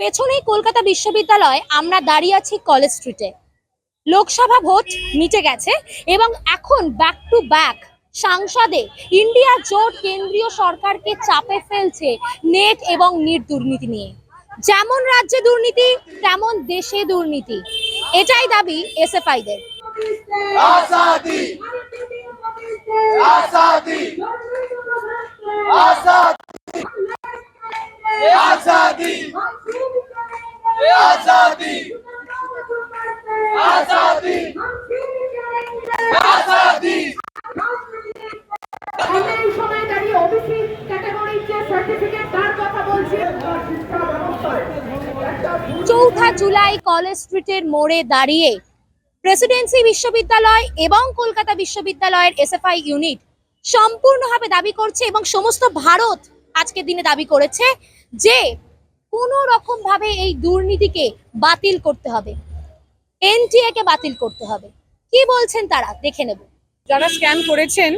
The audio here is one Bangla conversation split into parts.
পেছনেই কলকাতা বিশ্ববিদ্যালয়, আমরা দাঁড়িয়ে আছি কলেজ স্ট্রিটে লোকসভা ভোট মিটে গেছে এবং এখন ব্যাক টু ব্যাক সাংসদে ইন্ডিয়া জোট কেন্দ্রীয় সরকারকে চাপে ফেলছে নেট এবং নিট দুর্নীতি নিয়ে। যেমন রাজ্যে দুর্নীতি, তেমন দেশে দুর্নীতি। এটাই দাবি এসএফআইদের। আজাদি আজাদি आजादी आजादी आजादी आजादी आजादी আমি এই সময় দাঁড়িয়ে ওবিসি ক্যাটাগরির যে সার্টিফিকেট তার কথা বলছি চৌঠা জুলাই কলেজ স্ট্রিটের মোড়ে দাঁড়িয়ে প্রেসিডেন্সি বিশ্ববিদ্যালয় এবং কলকাতা বিশ্ববিদ্যালয়ের এসএফআই ইউনিট সম্পূর্ণভাবে দাবি করছে এবং সমস্ত ভারত আজকের দিনে দাবি করেছে যে কোনো রকম ভাবে এই দুর্নীতিকে বাতিল করতে হবে। এনটিএ কে বাতিল করতে হবে। কি বলছেন তারা? দেখে নেব। যারা স্ক্যান করেছেন,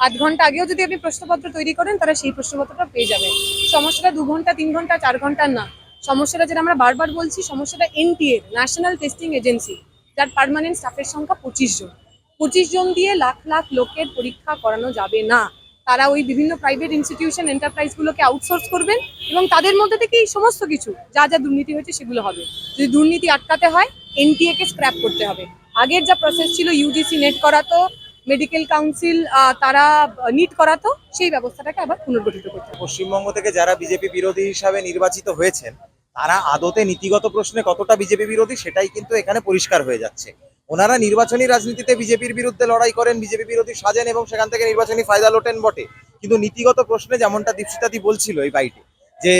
আধ ঘণ্টা আগেও যদি আপনি প্রশ্নপত্র তৈরি করেন, তারা সেই প্রশ্নপত্রটা পেয়ে যাবেন। সমস্যাটা দু ঘণ্টা, তিন ঘণ্টা, চার ঘণ্টার না। সমস্যাটা যেটা আমরা বারবার বলছি, সমস্যাটা এনটিএ ন্যাশনাল টেস্টিং এজেন্সি যার পার্মানেন্ট স্টাফের সংখ্যা পঁচিশ জন। পঁচিশ জন দিয়ে লাখ লাখ লোকের পরীক্ষা করানো যাবে না। তারা ওই বিভিন্ন প্রাইভেট ইনস্টিটিউশন এন্টারপ্রাইজগুলোকে আউটসোর্স করবেন এবং তাদের মধ্যে থেকেই সমস্ত কিছু, যা যা দুর্নীতি হয়েছে সেগুলো হবে। যদি দুর্নীতি আটকাতে হয় এনটিএ কে স্ক্র্যাপ করতে হবে। আগের যা প্রসেস ছিল ইউজিসি নেট করাতো মেডিকেল কাউন্সিল তারা নিট করাতো, সেই ব্যবস্থাটাকে আবার পুনর্গঠিত করতে পশ্চিমবঙ্গ থেকে যারা বিজেপি বিরোধী হিসাবে নির্বাচিত হয়েছেন, তারা আদতে নীতিগত প্রশ্নে কতটা বিজেপি বিরোধী সেটাই কিন্তু এখানে পরিষ্কার হয়ে যাচ্ছে। ওনারা নির্বাচনী রাজনীতিতে বিজেপির বিরুদ্ধে লড়াই করেন, বিজেপি বিরোধী সাজেন এবং সেখান থেকে নির্বাচনী ফায়দা লোটেন বটে। কিন্তু নীতিগত প্রশ্নে যেমনটা দীপশিতাদি বলছিল এই বাইটে যে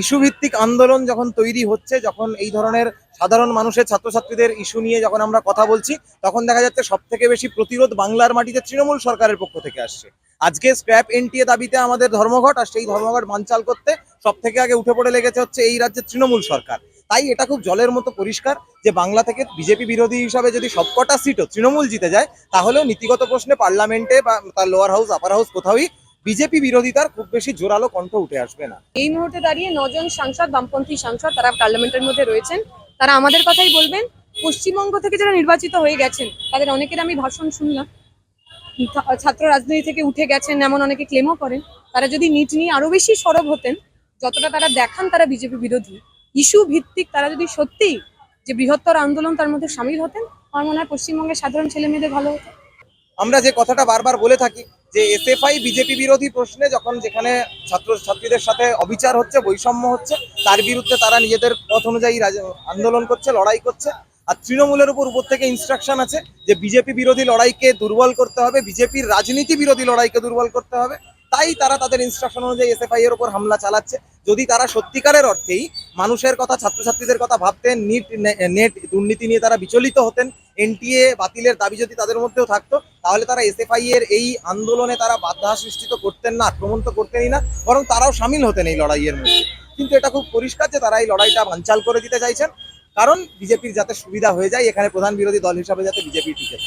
ইস্যু ভিত্তিক আন্দোলন যখন তৈরি হচ্ছে, যখন এই ধরনের সাধারণ মানুষের, ছাত্রছাত্রীদের ইস্যু নিয়ে যখন আমরা কথা বলছি, তখন দেখা যাচ্ছে সব থেকে বেশি প্রতিরোধ বাংলার মাটিতে তৃণমূল সরকারের পক্ষ থেকে আসছে। আজকে স্ক্র্যাপ এনটিএ দাবিতে আমাদের ধর্মঘট, আর সেই ধর্মঘট বানচাল করতে সব থেকে আগে উঠে পড়ে লেগেছে হচ্ছে এই রাজ্যের তৃণমূল সরকার। তাই এটা খুব জলের মতো পরিষ্কার যে বাংলা থেকে বিজেপি বিরোধী হিসাবে যদি সবকটা সিটও তৃণমূল জিতে যায়, তাহলেও নীতিগত প্রশ্নে পার্লামেন্টে বা তার লোয়ার হাউস আপার হাউস কোথাওই বিজেপি বিরোধিতার খুব বেশি জোরালো কণ্ঠ উঠে আসবে না। এই মুহূর্তে দাঁড়িয়ে নজন সাংসদ, বামপন্থী সাংসদ তারা পার্লামেন্টের মধ্যে রয়েছেন। তারা আমাদের কথাই বলবেন, পশ্চিমবঙ্গ থেকে যারা নির্বাচিত হয়ে গেছেন, তাদের অনেকের আমি ভাষণ শুনলাম। ছাত্র রাজনীতি থেকে উঠে গেছেন এমন অনেকে ক্লেমও করেন। তারা যদি নিট নিয়ে আরও বেশি সরব হতেন, যতটা তারা দেখান তারা বিজেপি বিরোধী। ইস্যু ভিত্তিক তারা যদি সত্যি যে বৃহত্তর আন্দোলন তার মধ্যে সামিল হতেন, আমার মনে হয় পশ্চিমবঙ্গের সাধারণ ছেলে মেয়েদের ভালো হতো। আমরা যে কথাটা বারবার বলে থাকি, যে এসএফআই বিজেপি বিরোধী প্রশ্নে যখন যেখানে ছাত্র ছাত্রীদের সাথে অবিচার হচ্ছে, বৈষম্য হচ্ছে, তার বিরুদ্ধে তারা নিজেদের পথ অনুযায়ী আন্দোলন করছে, লড়াই করছে। আর তৃণমূলের উপর উপর থেকে ইনস্ট্রাকশন আছে যে বিজেপি বিরোধী লড়াইকে দুর্বল করতে হবে বিজেপির রাজনীতি বিরোধী লড়াইকে দুর্বল করতে হবে। তাই তারা তাদের ইনস্ট্রাকশন অনুযায়ী এসএফআই এর উপর হামলা চালাচ্ছে। যদি তারা সত্যিকারের অর্থেই মানুষের কথা, ছাত্রছাত্রীদের কথা ভাবতেন, নিট নেট দুর্নীতি নিয়ে তারা বিচলিত হতেন। এনটিএ বাতিলের দাবি যদি তাদের মধ্যেও থাকতো, তাহলে তারা এসএফআই এর এই আন্দোলনে তারা বাধা সৃষ্টি তো করতেন না, আক্রমণ তো করতেনই না, বরং তারাও সামিল হতেন এই লড়াইয়ের মধ্যে। কিন্তু এটা খুব পরিষ্কার যে তারা এই লড়াইটা বানচাল করে দিতে চাইছেন। কারণ বিজেপির যাতে সুবিধা হয়ে যায়, এখানে প্রধান বিরোধী দল হিসাবে যাতে বিজেপি টিকে।